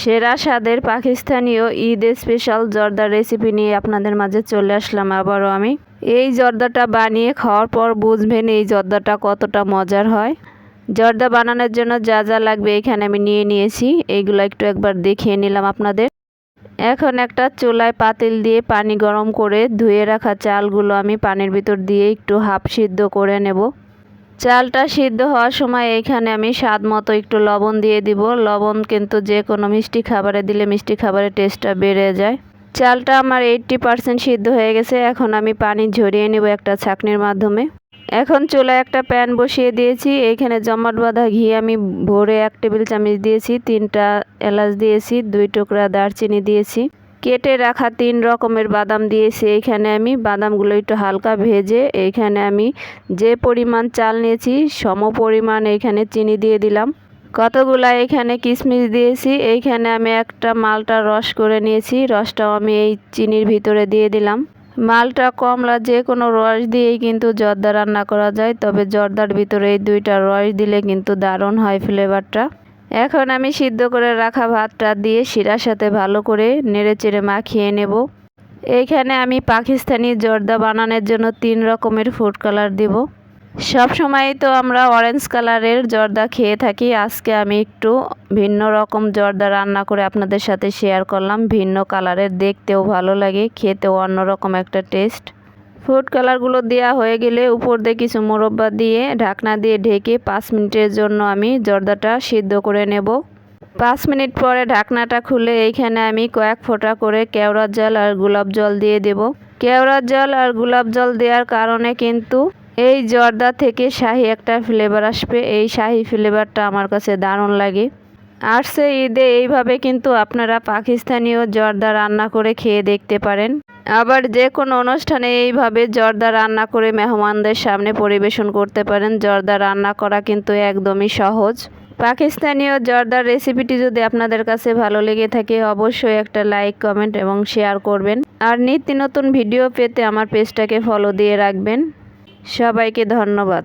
সেরা স্বাদের পাকিস্তানীয় ঈদ স্পেশাল জর্দার রেসিপি নিয়ে আপনাদের মাঝে চলে আসলাম আবারও আমি। এই জর্দাটা বানিয়ে খাওয়ার পর বুঝবেন এই জর্দাটা কতটা মজার হয়। জর্দা বানানোর জন্য যা যা লাগবে এখানে আমি নিয়ে নিয়েছি এইগুলো একটু একবার দেখিয়ে নিলাম আপনাদের। এখন একটা চুলায় পাতিল দিয়ে পানি গরম করে ধুয়ে রাখা চালগুলো আমি পানির ভিতর দিয়ে একটু হাফ সিদ্ধ করে নেব। চালটা সিদ্ধ হওয়ার সময় এখানে আমি স্বাদ মতো একটু লবণ দিয়ে দিব। লবণ কিন্তু যে কোনো মিষ্টি খাবারে দিলে মিষ্টি খাবারের টেস্টটা বেড়ে যায়। চালটা আমার এইট্টি পারসেন্ট সিদ্ধ হয়ে গেছে। এখন আমি পানি ঝরিয়ে নেব একটা ছাকনির মাধ্যমে। এখন চুলায় একটা প্যান বসিয়ে দিয়েছি। এইখানে জমাট বাঁধা ঘি আমি ভরে এক টেবিল চামচ দিয়েছি, তিনটা এলাচ দিয়েছি, দুই টুকরা দারচিনি দিয়েছি। কেটে রাখা তিন রকমের বাদাম দিয়েছি। এইখানে আমি বাদামগুলো একটু হালকা ভেজে এইখানে আমি যে পরিমাণ চাল নিয়েছি, সম পরিমাণ এইখানে চিনি দিয়ে দিলাম। কতগুলা এখানে কিশমিশ দিয়েছি এইখানে আমি একটা মালটা রস করে নিয়েছি, রসটাও আমি এই চিনির ভিতরে দিয়ে দিলাম। মালটা কমলা যে কোনো রস দিয়েই কিন্তু জর্দা রান্না করা যায়, তবে জর্দার ভিতরে এই দুইটা রস দিলে কিন্তু দারুণ হয় ফ্লেভারটা এখন আমি সিদ্ধ করে রাখা ভাতটা দিয়ে শিরার সাথে ভালো করে নেড়ে চেড়ে মাখিয়ে নেব। এইখানে আমি পাকিস্তানি জর্দা বানানোর জন্য তিন রকমের ফুড কালার দিব। সব সময় তো আমরা অরেঞ্জ কালারের জর্দা খেয়ে থাকি। আজকে আমি একটু ভিন্ন রকম জর্দা রান্না করে আপনাদের সাথে শেয়ার করলাম। ভিন্ন কালারের দেখতেও ভালো লাগে, খেতেও অন্যরকম একটা টেস্ট ফুড কালারগুলো দেওয়া হয়ে গেলে উপর দিয়ে কিছু মোরব্বা দিয়ে ঢাকনা দিয়ে ঢেকে পাঁচ মিনিটের জন্য আমি জর্দাটা সিদ্ধ করে নেব। পাঁচ মিনিট পরে ঢাকনাটা খুলে এইখানে আমি কয়েক ফোঁটা করে কেওড়ার জল আর গোলাপ জল দিয়ে দেব। কেওড়ার জল আর গোলাপ জল দেওয়ার কারণে কিন্তু এই জর্দা থেকে শাহি একটা ফ্লেভার আসবে। এই শাহি ফ্লেভারটা আমার কাছে দারুণ লাগে। আসছে ঈদে এইভাবে কিন্তু আপনারা পাকিস্তানীয় জর্দা রান্না করে খেয়ে দেখতে পারেন। আবার যে কোনো অনুষ্ঠানে এইভাবে জর্দা রান্না করে মেহমানদের সামনে পরিবেশন করতে পারেন। জর্দা রান্না করা কিন্তু একদমই সহজ। পাকিস্তানীয় জর্দার রেসিপিটি যদি আপনাদের কাছে ভালো লেগে থাকে, অবশ্যই একটা লাইক, কমেন্ট এবং শেয়ার করবেন। আর নিত্য নতুন ভিডিও পেতে আমার পেজটাকে ফলো দিয়ে রাখবেন। সবাইকে ধন্যবাদ।